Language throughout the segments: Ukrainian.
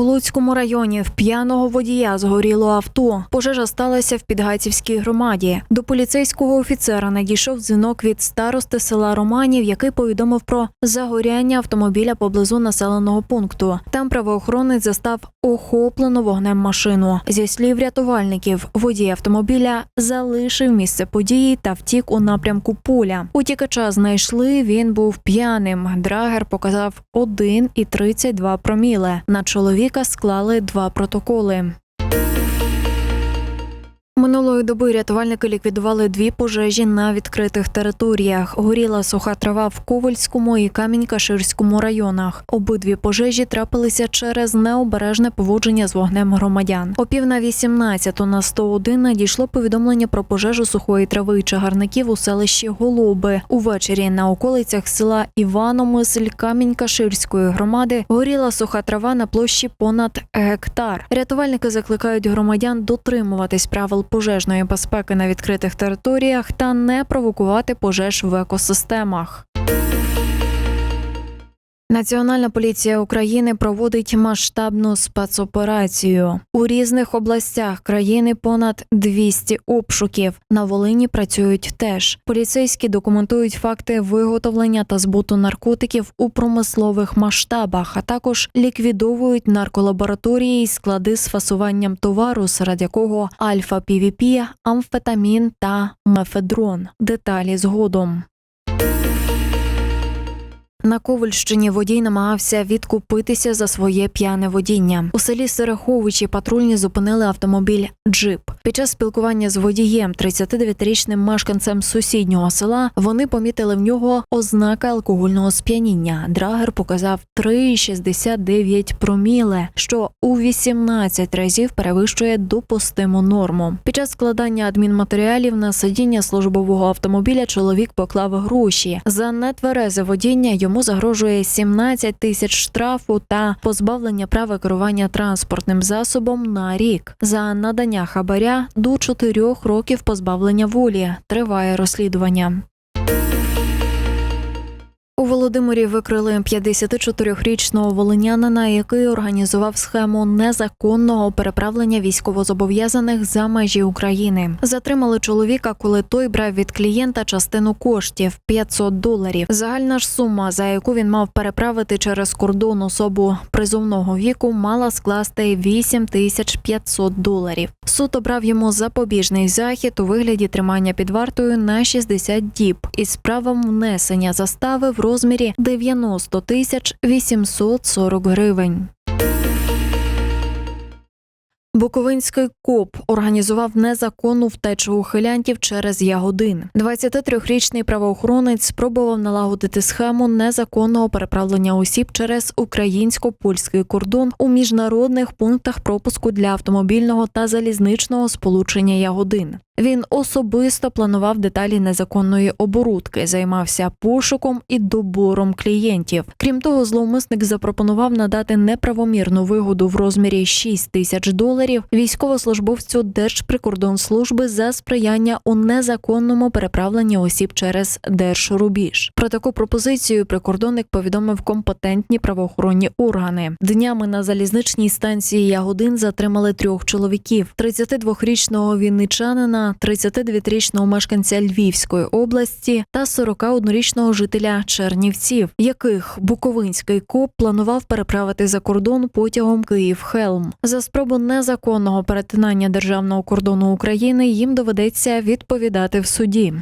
Луцькому районі в п'яного водія згоріло авто. Пожежа сталася в Підгайцівській громаді. До поліцейського офіцера надійшов дзвінок від старости села Романів, який повідомив про загоряння автомобіля поблизу населеного пункту. Там правоохоронець застав охоплену вогнем машину. Зі слів рятувальників, водій автомобіля залишив місце події та втік у напрямку поля. Утікача знайшли. Він був п'яним. Драгер показав 1,32 проміле. На чоловіка склали два протоколи. Минулої доби рятувальники ліквідували дві пожежі на відкритих територіях. Горіла суха трава в Ковальському і Камінь-Каширському районах. Обидві пожежі трапилися через необережне поводження з вогнем громадян. О пів на 18 на 101 надійшло повідомлення про пожежу сухої трави чагарників у селищі Голуби. Увечері на околицях села Іваномисль Камінь-Каширської громади горіла суха трава на площі понад гектар. Рятувальники закликають громадян дотримуватись правил пожежної безпеки на відкритих територіях та не провокувати пожеж в екосистемах. Національна поліція України проводить масштабну спецоперацію у різних областях країни. Понад 200 обшуків на Волині працюють теж. Поліцейські документують факти виготовлення та збуту наркотиків у промислових масштабах, а також ліквідовують нарколабораторії і склади з фасуванням товару, серед якого альфа пвп амфетамін та мефедрон. Деталі згодом. На Ковальщині водій намагався відкупитися за своє п'яне водіння. У селі Сереховичі патрульні зупинили автомобіль Джип. Під час спілкування з водієм, 39-річним мешканцем сусіднього села, вони помітили в нього ознаки алкогольного сп'яніння. Драгер показав 3,69 проміле, що у 18 разів перевищує допустиму норму. Під час складання адмінматеріалів на сидіння службового автомобіля чоловік поклав гроші за нетверезе водіння. Йому загрожує 17 тисяч штрафу та позбавлення права керування транспортним засобом на рік. За надання хабаря до 4 років позбавлення волі. Триває розслідування. У Володимирі викрили 54-річного волинянина, який організував схему незаконного переправлення військовозобов'язаних за межі України. Затримали чоловіка, коли той брав від клієнта частину коштів 500 доларів. Загальна ж сума, за яку він мав переправити через кордон особу призовного віку, мала скласти 8500 доларів. Суд обрав йому запобіжний захід у вигляді тримання під вартою на 60 діб із правом внесення застави в розмірі 90 тисяч 840 гривень. Буковинський коп організував незаконну втечу ухилянтів через Ягодин. 23-річний правоохоронець спробував налагодити схему незаконного переправлення осіб через українсько-польський кордон у міжнародних пунктах пропуску для автомобільного та залізничного сполучення Ягодин. Він особисто планував деталі незаконної оборудки, займався пошуком і добором клієнтів. Крім того, зловмисник запропонував надати неправомірну вигоду в розмірі 6 тисяч доларів військовослужбовцю Держприкордонслужби за сприяння у незаконному переправленні осіб через держрубіж. Про таку пропозицію прикордонник повідомив компетентні правоохоронні органи. Днями на залізничній станції Ягодин затримали трьох чоловіків: – 32-річного вінничанина, 32-річного мешканця Львівської області та 41-річного жителя Чернівців, яких Буковинський коп планував переправити за кордон потягом Київ-Хелм. За спробу незаконного перетинання державного кордону України їм доведеться відповідати в суді.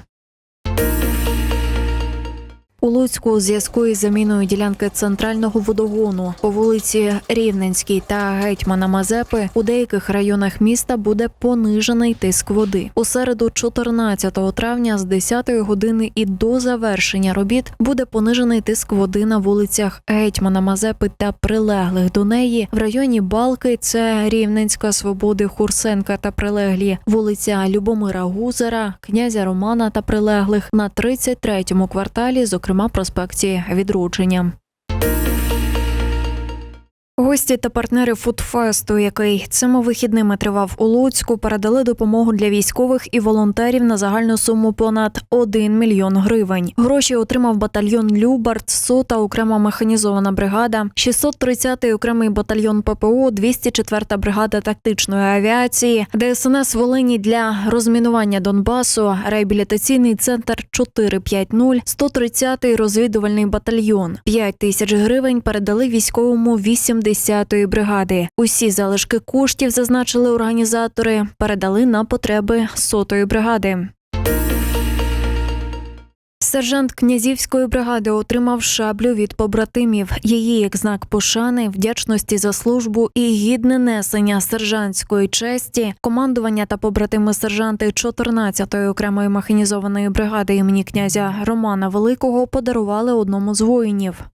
У Луцьку у зв'язку із заміною ділянки центрального водогону по вулиці Рівненській та гетьмана Мазепи у деяких районах міста буде понижений тиск води. У середу, 14 травня, з 10 години і до завершення робіт буде понижений тиск води на вулицях Гетьмана Мазепи та прилеглих до неї в районі Балки. Це Рівненська Свободи, Хурсенка та прилеглі, вулиця Любомира Гузера, князя Романа та прилеглих на 33-му кварталі, зокрема проспекті Відродження. Гості та партнери фудфесту, який цими вихідними тривав у Луцьку, передали допомогу для військових і волонтерів на загальну суму понад 1 мільйон гривень. Гроші отримав батальйон Любард, сота окрема механізована бригада, 630-й окремий батальйон ППО, 204-та бригада тактичної авіації, ДСНС Волині для розмінування Донбасу, реабілітаційний центр 450, 130-й розвідувальний батальйон. 5 тисяч гривень передали військовому 80-ї бригади. Усі залишки коштів, зазначили організатори, передали на потреби сотої бригади. Сержант князівської бригади отримав шаблю від побратимів. Її як знак пошани, вдячності за службу і гідне несення сержантської честі. Командування та побратими сержанти 14-ї окремої механізованої бригади імені князя Романа Великого подарували одному з воїнів.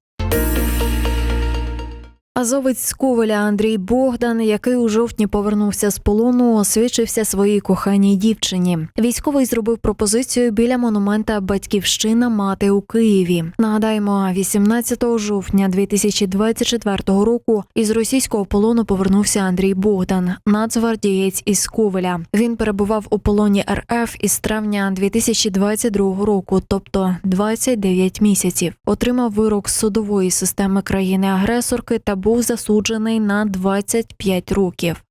Азовець з Ковеля Андрій Богдан, який у жовтні повернувся з полону, освічився своїй коханій дівчині. Військовий зробив пропозицію біля монумента Батьківщина мати у Києві. Нагадаємо, 18 жовтня 2024 року із російського полону повернувся Андрій Богдан, нацгвардієць із Ковеля. Він перебував у полоні РФ із травня 2022 року, тобто 29 місяців. Отримав вирок судової системи країни-агресорки та був засуджений на 25 років.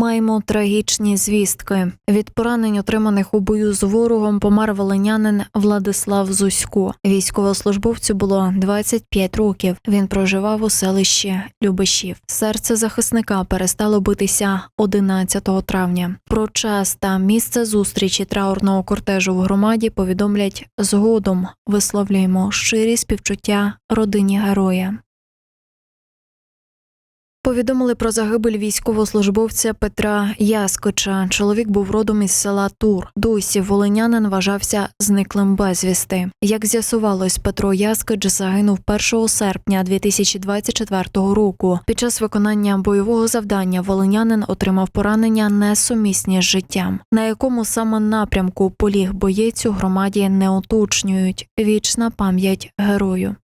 Маємо трагічні звістки. Від поранень, отриманих у бою з ворогом, помер волинянин Владислав Зусько. Військовослужбовцю було 25 років. Він проживав у селищі Любешів. Серце захисника перестало битися 11 травня. Про час та місце зустрічі траурного кортежу в громаді повідомлять згодом. Висловлюємо щирі співчуття родині героя. Повідомили про загибель військовослужбовця Петра Яскоча. Чоловік був родом із села Тур. Досі волинянин вважався зниклим безвісти. Як з'ясувалось, Петро Яскич загинув 1 серпня 2024 року. Під час виконання бойового завдання волинянин отримав поранення несумісні з життям. На якому саме напрямку поліг боєць у громаді не уточнюють. Вічна пам'ять герою.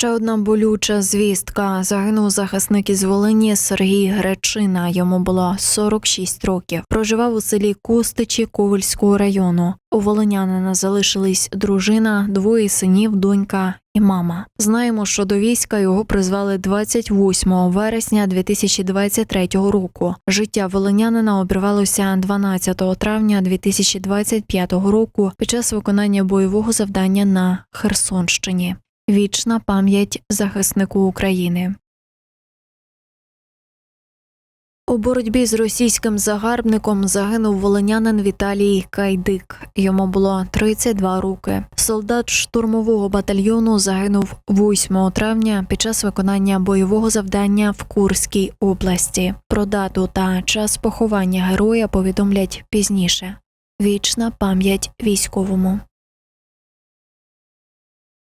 Ще одна болюча звістка. Загинув захисник із Волині Сергій Гречина. Йому було 46 років. Проживав у селі Кустичі Ковельського району. У волинянина залишились дружина, двоє синів, донька і мама. Знаємо, що до війська його призвали 28 вересня 2023 року. Життя волинянина обірвалося 12 травня 2025 року під час виконання бойового завдання на Херсонщині. Вічна пам'ять захиснику України. У боротьбі з російським загарбником загинув волинянин Віталій Кайдик. Йому було 32 роки. Солдат штурмового батальйону загинув 8 травня під час виконання бойового завдання в Курській області. Про дату та час поховання героя повідомлять пізніше. Вічна пам'ять військовому.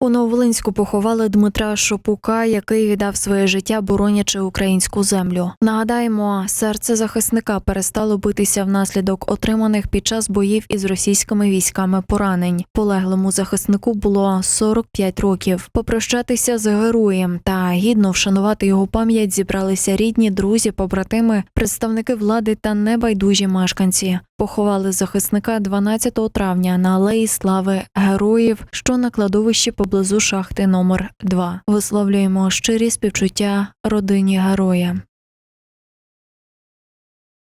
У Нововолинську поховали Дмитра Шопука, який віддав своє життя, боронячи українську землю. Нагадаємо, серце захисника перестало битися внаслідок отриманих під час боїв із російськими військами поранень. Полеглому захиснику було 45 років. Попрощатися з героєм та гідно вшанувати його пам'ять зібралися рідні, друзі, побратими, представники влади та небайдужі мешканці. Поховали захисника 12 травня на алеї слави героїв, що на кладовищі поблизу шахти номер 2 Висловлюємо щирі співчуття родині героя.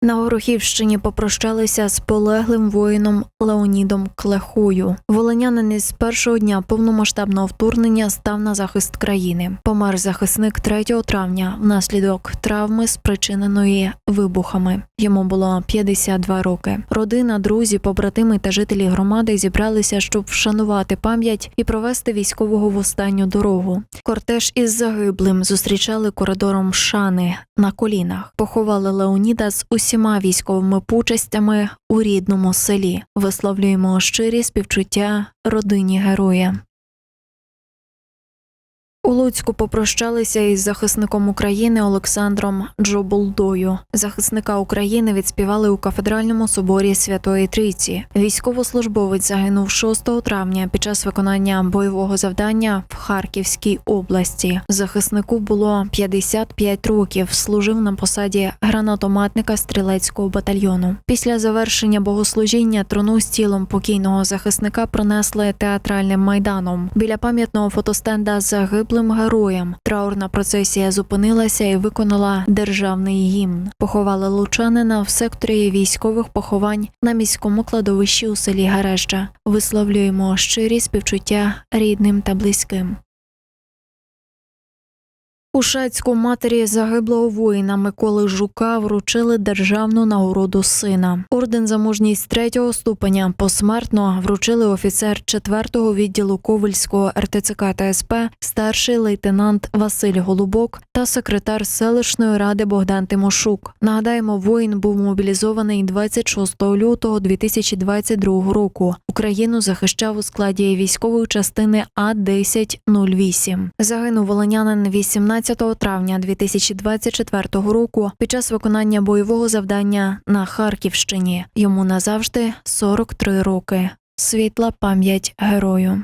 На Горохівщині попрощалися з полеглим воїном Леонідом Клехою. Волинянин із першого дня повномасштабного вторгнення став на захист країни. Помер захисник 3 травня внаслідок травми, спричиненої вибухами. Йому було 52 роки. Родина, друзі, побратими та жителі громади зібралися, щоб вшанувати пам'ять і провести військового в останню дорогу. Кортеж із загиблим зустрічали коридором шани на колінах. Поховали Леоніда з усіма військовими почестями у рідному селі. Висловлюємо щирі співчуття родині героя. У Луцьку попрощалися із захисником України Олександром Джоболдою. Захисника України відспівали у кафедральному соборі Святої Трійці. Військовослужбовець загинув 6 травня під час виконання бойового завдання в Харківській області. Захиснику було 55 років. Служив на посаді гранатоматника стрілецького батальйону. Після завершення богослужіння труну з тілом покійного захисника пронесли театральним майданом. Біля пам'ятного фотостенда загиблим героям траурна процесія зупинилася і виконала державний гімн. Поховали лучанина в секторі військових поховань на міському кладовищі у селі Гарежа. Висловлюємо щирі співчуття рідним та близьким. У Шацьку матері загиблого воїна Миколи Жука вручили державну нагороду сина. Орден за мужність третього ступеня посмертно вручили офіцер 4-го відділу Ковельського РТЦК та СП, старший лейтенант Василь Голубок та секретар селищної ради Богдан Тимошук. Нагадаємо, воїн був мобілізований 26 лютого 2022 року. Україну захищав у складі військової частини А 1008 Загинув волинянин 18 травня 2024 року під час виконання бойового завдання на Харківщині. Йому назавжди 43 роки. Світла пам'ять герою.